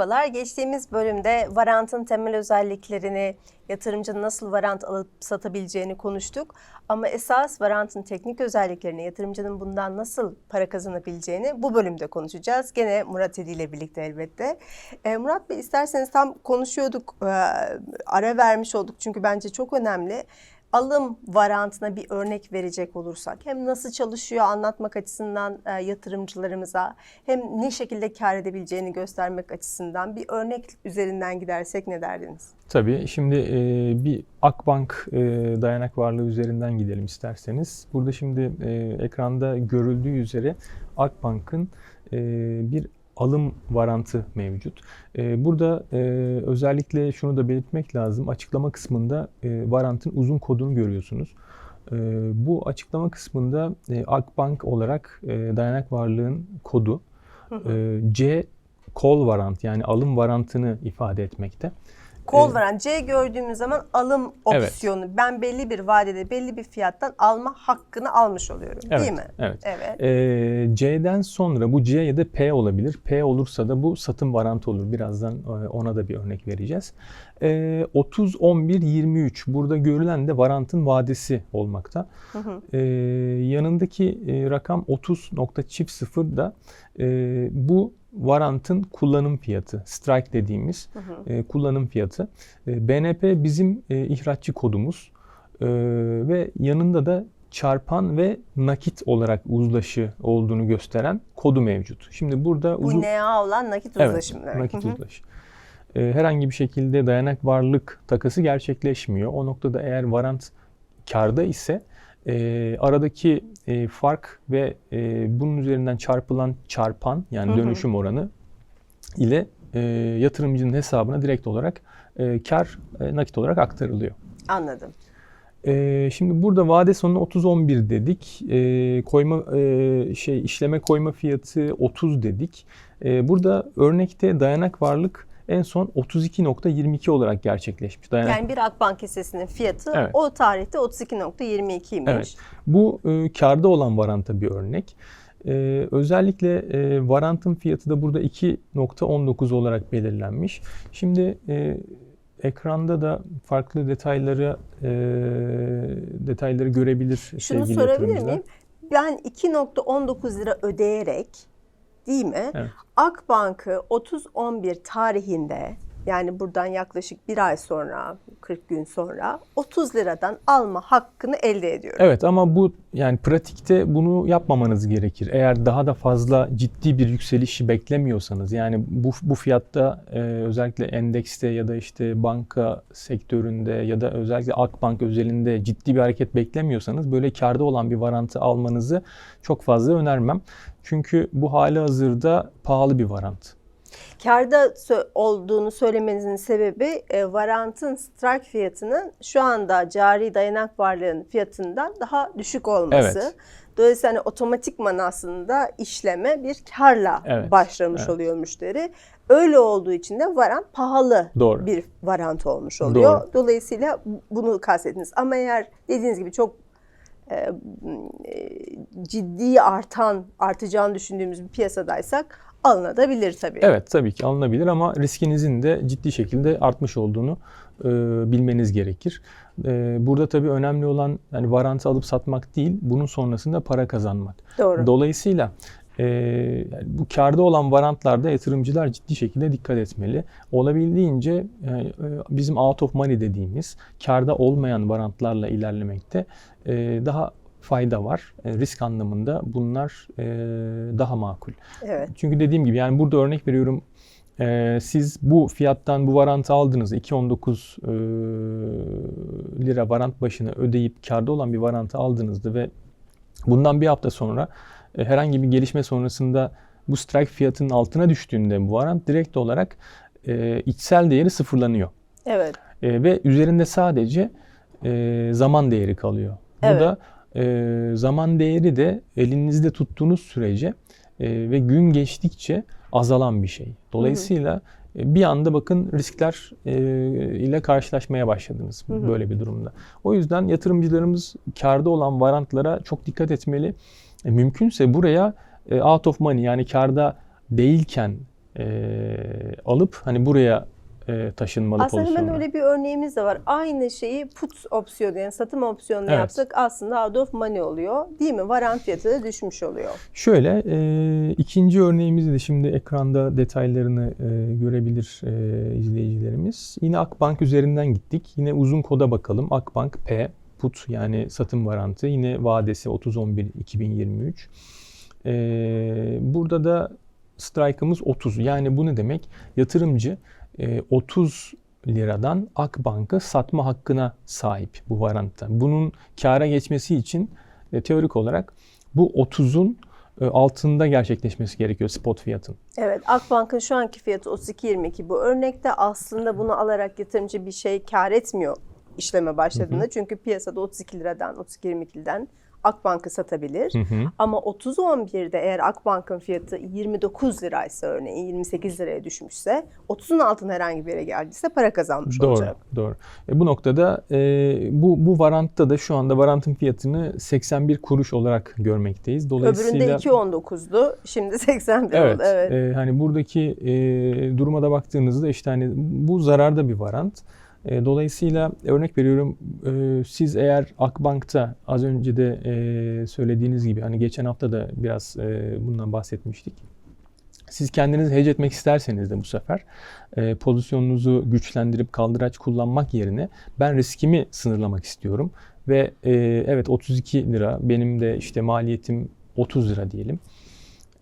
Merhabalar. Geçtiğimiz bölümde varantın temel özelliklerini, yatırımcının nasıl varant alıp satabileceğini konuştuk. Ama esas varantın teknik özelliklerini, yatırımcının bundan nasıl para kazanabileceğini bu bölümde konuşacağız. Gene Murat Edi ile birlikte elbette. Ee, Murat Bey isterseniz tam konuşuyorduk, e, ara vermiş olduk çünkü bence çok önemli. Alım varantına bir örnek verecek olursak hem nasıl çalışıyor anlatmak açısından e, yatırımcılarımıza hem ne şekilde kar edebileceğini göstermek açısından bir örnek üzerinden gidersek ne derdiniz? Tabii. Şimdi e, bir Akbank e, dayanak varlığı üzerinden gidelim isterseniz. Burada şimdi e, ekranda görüldüğü üzere Akbank'ın e, bir alım varantı mevcut. E, burada e, özellikle şunu da belirtmek lazım. Açıklama kısmında e, varantın uzun kodunu görüyorsunuz. E, bu açıklama kısmında e, Akbank olarak dayanak varlığın kodu C call varant yani alım varantını ifade etmekte. Kol Ee, veren C gördüğümüz zaman alım Evet. opsiyonu. Ben belli bir vadede belli bir fiyattan alma hakkını almış oluyorum değil Evet, mi? evet. Evet. Ee, C'den sonra bu C ya da P olabilir. P olursa da bu satım varantı olur. Birazdan e, ona da bir örnek vereceğiz. Ee, 30 11 23 burada görülen de varantın vadesi olmakta. Hı hı. Ee, yanındaki e, rakam 30.0 da e, bu varantın kullanım fiyatı, strike dediğimiz Hı hı. e, kullanım fiyatı. E, BNP bizim e, ihraççı kodumuz E, ve yanında da çarpan ve nakit olarak uzlaşı olduğunu gösteren kodu mevcut. Şimdi burada Bu uzun NA olan nakit Evet, uzlaşımı demek. nakit Hı hı. uzlaşı. E, herhangi bir şekilde dayanak varlık takası gerçekleşmiyor. O noktada eğer varant karda ise e, aradaki e, fark ve e, bunun üzerinden çarpılan çarpan yani Hı hı. dönüşüm oranı ile e, yatırımcının hesabına direkt olarak e, kar e, nakit olarak aktarılıyor. Anladım. E, şimdi burada vade sonu 30-11 dedik. E, koyma e, şey işleme koyma fiyatı 30 dedik. E, burada örnekte dayanak varlık en son 32.22 olarak gerçekleşmiş. Dayanak Yani bir Akbank hissesinin fiyatı Evet. o tarihte 32.22'ymiş. Evet. Bu e, karda olan varanta bir örnek. E, özellikle e, varantın fiyatı da burada 2.19 olarak belirlenmiş. Şimdi e, ekranda da farklı detayları e, detayları görebilir Şunu sevgili sorabilir miyim? Ben 2.19 lira ödeyerek değil mi? Evet. Akbank'ı 30-11 tarihinde yani buradan yaklaşık bir ay sonra, 40 gün sonra 30 liradan alma hakkını elde ediyorum. Evet ama bu yani pratikte bunu yapmamanız gerekir. Eğer daha da fazla ciddi bir yükselişi beklemiyorsanız yani bu bu fiyatta e, özellikle endekste ya da işte banka sektöründe ya da özellikle Akbank özelinde ciddi bir hareket beklemiyorsanız böyle karda olan bir varantı almanızı çok fazla önermem. Çünkü bu hali hazırda pahalı bir varant. Karda olduğunu söylemenizin sebebi e, varantın strike fiyatının şu anda cari dayanak varlığın fiyatından daha düşük olması. Evet. Dolayısıyla hani otomatikman aslında işleme bir karla Evet, başlamış evet. oluyor müşteri. Öyle olduğu için de varant pahalı Doğru. bir varant olmuş oluyor. Doğru. Dolayısıyla bunu kastettiniz. Ama eğer dediğiniz gibi çok e, e, ciddi artan, artacağını düşündüğümüz bir piyasadaysak alınabilir tabii. Evet tabii ki alınabilir ama riskinizin de ciddi şekilde artmış olduğunu e, bilmeniz gerekir. E, burada tabii önemli olan yani varantı alıp satmak değil, bunun sonrasında para kazanmak. Doğru. Dolayısıyla e, yani bu karda olan varantlarda yatırımcılar ciddi şekilde dikkat etmeli. Olabildiğince e, bizim out of money dediğimiz karda olmayan varantlarla ilerlemekte daha fayda var. E, risk anlamında bunlar e, daha makul. evet. Çünkü dediğim gibi yani burada örnek veriyorum e, siz bu fiyattan bu varantı aldınız 2.19 e, lira varant başına ödeyip karda olan bir varantı aldığınızda ve bundan bir hafta sonra e, herhangi bir gelişme sonrasında bu strike fiyatının altına düştüğünde bu varant direkt olarak e, içsel değeri sıfırlanıyor. Evet. E, ve üzerinde sadece e, zaman değeri kalıyor. Bu Evet. da e, zaman değeri de elinizde tuttuğunuz sürece e, ve gün geçtikçe azalan bir şey. Dolayısıyla e, bir anda bakın riskler e, ile karşılaşmaya başladınız Hı hı. böyle bir durumda. O yüzden yatırımcılarımız karda olan varantlara çok dikkat etmeli. E, mümkünse buraya e, out of money yani karda değilken e, alıp hani buraya e, taşınmalı Aslında hemen pozisyonlar. öyle bir örneğimiz de var. Aynı şeyi put opsiyonu yani satım opsiyonunu Evet. yapsak aslında out of money oluyor. Değil mi? Varant fiyatı da düşmüş oluyor. Şöyle e, ikinci örneğimizi de şimdi ekranda detaylarını e, görebilir e, izleyicilerimiz. Yine Akbank üzerinden gittik. Yine uzun koda bakalım. Akbank P put yani satım varantı. Yine vadesi 30-11-2023. E, burada da strike'ımız 30. Yani bu ne demek? Yatırımcı 30 liradan Akbank'ı satma hakkına sahip bu varantta. Bunun kâra geçmesi için e, teorik olarak bu 30'un e, altında gerçekleşmesi gerekiyor spot fiyatın. Evet, Akbank'ın şu anki fiyatı 32.22. Bu örnekte aslında bunu alarak yatırımcı bir şey kar etmiyor işleme başladığında. Çünkü piyasada 32 liradan, 32.22'den Akbank'ı satabilir. Ama 30.11'de eğer Akbank'ın fiyatı 29 liraysa örneğin 28 liraya düşmüşse 30'un altına herhangi bir yere geldiyse para kazanmış Doğru, olacak. doğru. E, bu noktada e, bu bu varantta da şu anda varantın fiyatını 81 kuruş olarak görmekteyiz. Dolayısıyla Öbüründe 2.19'du. Şimdi 81 Evet. oldu. Evet. e, hani buradaki e, duruma da baktığınızda işte hani bu zararda bir varant. E, dolayısıyla örnek veriyorum e, siz eğer Akbank'ta az önce de e, söylediğiniz gibi hani geçen hafta da biraz e, bundan bahsetmiştik. Siz kendinizi hedge etmek isterseniz de bu sefer e, pozisyonunuzu güçlendirip kaldıraç kullanmak yerine ben riskimi sınırlamak istiyorum ve e, evet 32 lira benim de işte maliyetim 30 lira diyelim.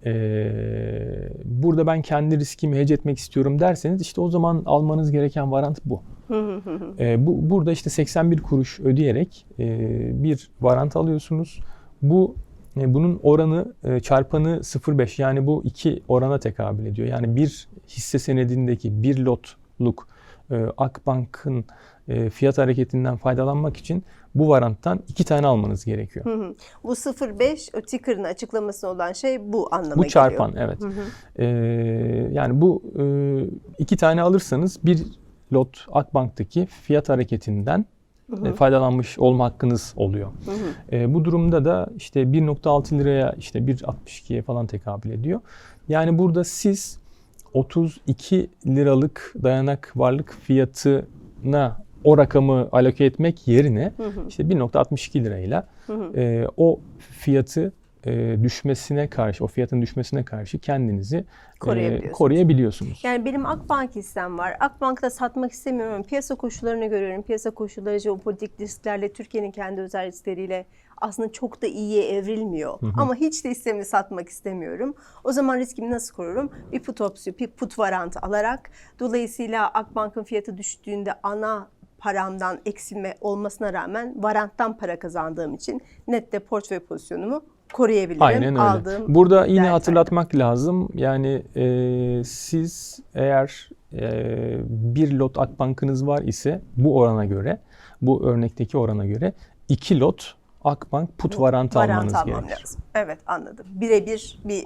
Ee, burada ben kendi riskimi hedge etmek istiyorum derseniz işte o zaman almanız gereken varant bu. Ee, bu burada işte 81 kuruş ödeyerek e, bir varant alıyorsunuz. Bu e, bunun oranı e, çarpanı 0.5 yani bu iki orana tekabül ediyor. Yani bir hisse senedindeki bir lotluk e, Akbank'ın e, fiyat hareketinden faydalanmak için bu varanttan iki tane almanız gerekiyor. Hı hı. Bu 0.5 o ticker'ın açıklamasında olan şey bu anlama Bu geliyor. çarpan evet. Ee, yani bu e, iki tane alırsanız bir lot Akbank'taki fiyat hareketinden e, faydalanmış olma hakkınız oluyor. E, bu durumda da işte 1.6 liraya işte 1.62'ye falan tekabül ediyor. Yani burada siz 32 liralık dayanak varlık fiyatına o rakamı aloke etmek yerine işte 1.62 lirayla e, o fiyatı e, düşmesine karşı, o fiyatın düşmesine karşı kendinizi e, Koruyabiliyorsunuz. koruyabiliyorsunuz. Yani benim Akbank hissem var. Akbank'ta satmak istemiyorum piyasa koşullarını görüyorum. Piyasa koşulları jeopolitik risklerle, Türkiye'nin kendi özel riskleriyle aslında çok da iyiye evrilmiyor. Ama hiç de hissemi satmak istemiyorum. O zaman riskimi nasıl korurum? Bir put opsiyon, bir put varantı alarak. Dolayısıyla Akbank'ın fiyatı düştüğünde ana paramdan eksilme olmasına rağmen varanttan para kazandığım için nette portföy pozisyonumu koruyabilirim. Aynen öyle. Aldığım Burada yine değerden. hatırlatmak lazım. Yani e, siz eğer e, bir lot Akbank'ınız var ise bu orana göre, bu örnekteki orana göre iki lot Akbank put varantı Varant almanız almam gerekir. lazım. Evet anladım. Birebir bir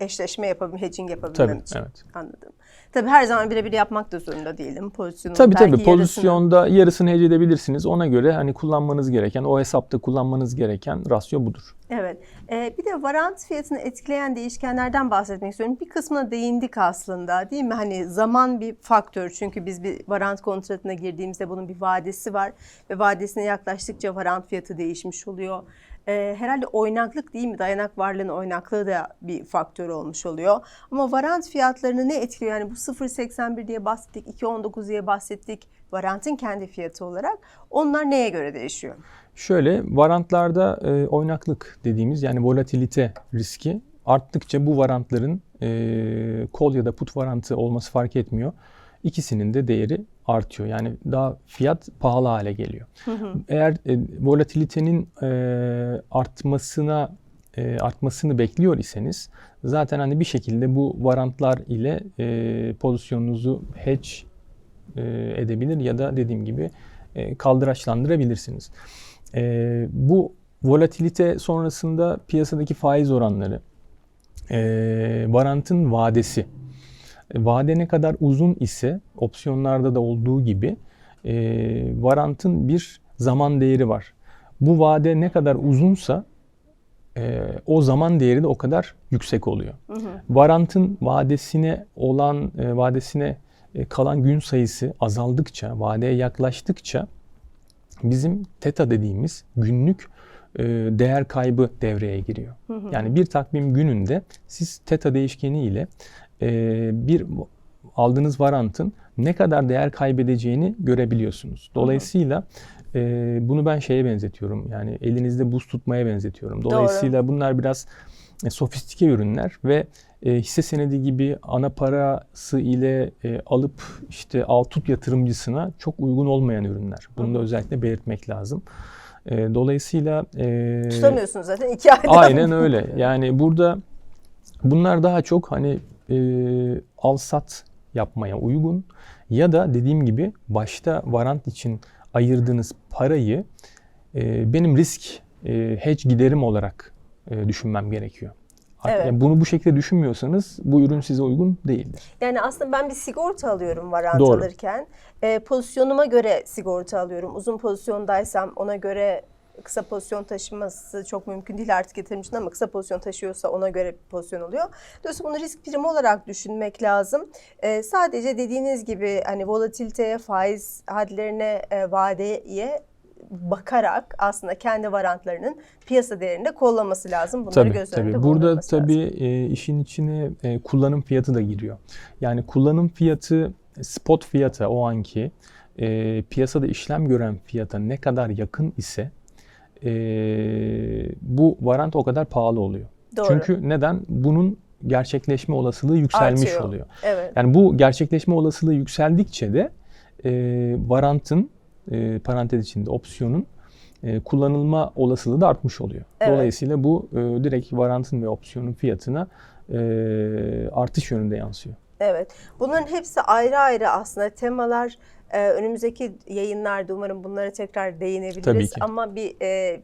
eşleşme yapabilmem, hedging yapabilmem Tabii, için. evet. Anladım. Tabii her zaman birebir yapmak da zorunda değilim. Pozisyonu Tabii belki tabii yarısını- pozisyonda yarısını hece edebilirsiniz. Ona göre hani kullanmanız gereken, o hesapta kullanmanız gereken rasyo budur. Evet. Ee, bir de varant fiyatını etkileyen değişkenlerden bahsetmek istiyorum. Bir kısmına değindik aslında değil mi? Hani zaman bir faktör. Çünkü biz bir varant kontratına girdiğimizde bunun bir vadesi var. Ve vadesine yaklaştıkça varant fiyatı değişmiş oluyor. Ee, herhalde oynaklık değil mi? Dayanak varlığının oynaklığı da bir faktör olmuş oluyor. Ama varant fiyatlarını ne etkiliyor? Yani bu 0.81 diye bahsettik, 2.19 diye bahsettik. Varantın kendi fiyatı olarak. Onlar neye göre değişiyor? Şöyle varantlarda e, oynaklık dediğimiz yani volatilite riski arttıkça bu varantların e, kol ya da put varantı olması fark etmiyor. İkisinin de değeri artıyor. Yani daha fiyat pahalı hale geliyor. Eğer e, volatilitenin e, artmasına e, artmasını bekliyor iseniz zaten hani bir şekilde bu varantlar ile e, pozisyonunuzu hedge e, edebilir ya da dediğim gibi e, kaldıraçlandırabilirsiniz. E, bu volatilite sonrasında piyasadaki faiz oranları, e, varantın vadesi, vade ne kadar uzun ise opsiyonlarda da olduğu gibi e, varantın bir zaman değeri var. Bu vade ne kadar uzunsa e, o zaman değeri de o kadar yüksek oluyor. Varantın vadesine olan e, vadesine e, kalan gün sayısı azaldıkça, vadeye yaklaştıkça bizim teta dediğimiz günlük e, değer kaybı devreye giriyor. Yani bir takvim gününde siz teta değişkeni ile e, bir aldığınız varantın ne kadar değer kaybedeceğini görebiliyorsunuz. Dolayısıyla e, bunu ben şeye benzetiyorum. Yani elinizde buz tutmaya benzetiyorum. Dolayısıyla bunlar biraz e, sofistike ürünler ve e, hisse senedi gibi ana parası ile e, alıp işte al tut yatırımcısına çok uygun olmayan ürünler. Bunu da özellikle belirtmek lazım. E, dolayısıyla e, Tutamıyorsunuz zaten iki ayda. Aynen öyle. Yani burada bunlar daha çok hani e, al sat yapmaya uygun ya da dediğim gibi başta varant için ayırdığınız parayı e, benim risk e, hedge giderim olarak e, düşünmem gerekiyor. Evet. Yani bunu bu şekilde düşünmüyorsanız bu ürün size uygun değildir. Yani aslında ben bir sigorta alıyorum varant Doğru. alırken. E, pozisyonuma göre sigorta alıyorum. Uzun pozisyondaysam ona göre kısa pozisyon taşıması çok mümkün değil artık yatırımcının ama kısa pozisyon taşıyorsa ona göre bir pozisyon oluyor. Dolayısıyla bunu risk primi olarak düşünmek lazım. E, sadece dediğiniz gibi hani volatiliteye, faiz hadlerine, e, vadeye bakarak aslında kendi varantlarının piyasa değerini de kollaması lazım. Bunları Tabii göz önünde tabii. Burada bulundurması lazım. tabii e, işin içine e, kullanım fiyatı da giriyor. Yani kullanım fiyatı spot fiyata o anki e, piyasada işlem gören fiyata ne kadar yakın ise e, bu varant o kadar pahalı oluyor. Doğru. Çünkü neden? Bunun gerçekleşme olasılığı yükselmiş Artıyor. oluyor. Evet. Yani bu gerçekleşme olasılığı yükseldikçe de e, varantın e, parantez içinde opsiyonun e, kullanılma olasılığı da artmış oluyor. Evet. Dolayısıyla bu e, direkt varantın ve opsiyonun fiyatına e, artış yönünde yansıyor. Evet. Bunların hepsi ayrı ayrı aslında temalar. Ee, önümüzdeki yayınlarda umarım bunlara tekrar değinebiliriz. Tabii ki. Ama bir e,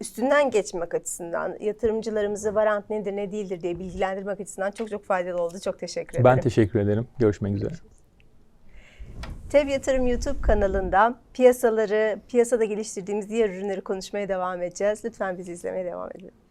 üstünden geçmek açısından, yatırımcılarımızı varant nedir ne değildir diye bilgilendirmek açısından çok çok faydalı oldu. Çok teşekkür ederim. Ben teşekkür ederim. Görüşmek üzere. Tev Yatırım YouTube kanalında piyasaları, piyasada geliştirdiğimiz diğer ürünleri konuşmaya devam edeceğiz. Lütfen bizi izlemeye devam edin.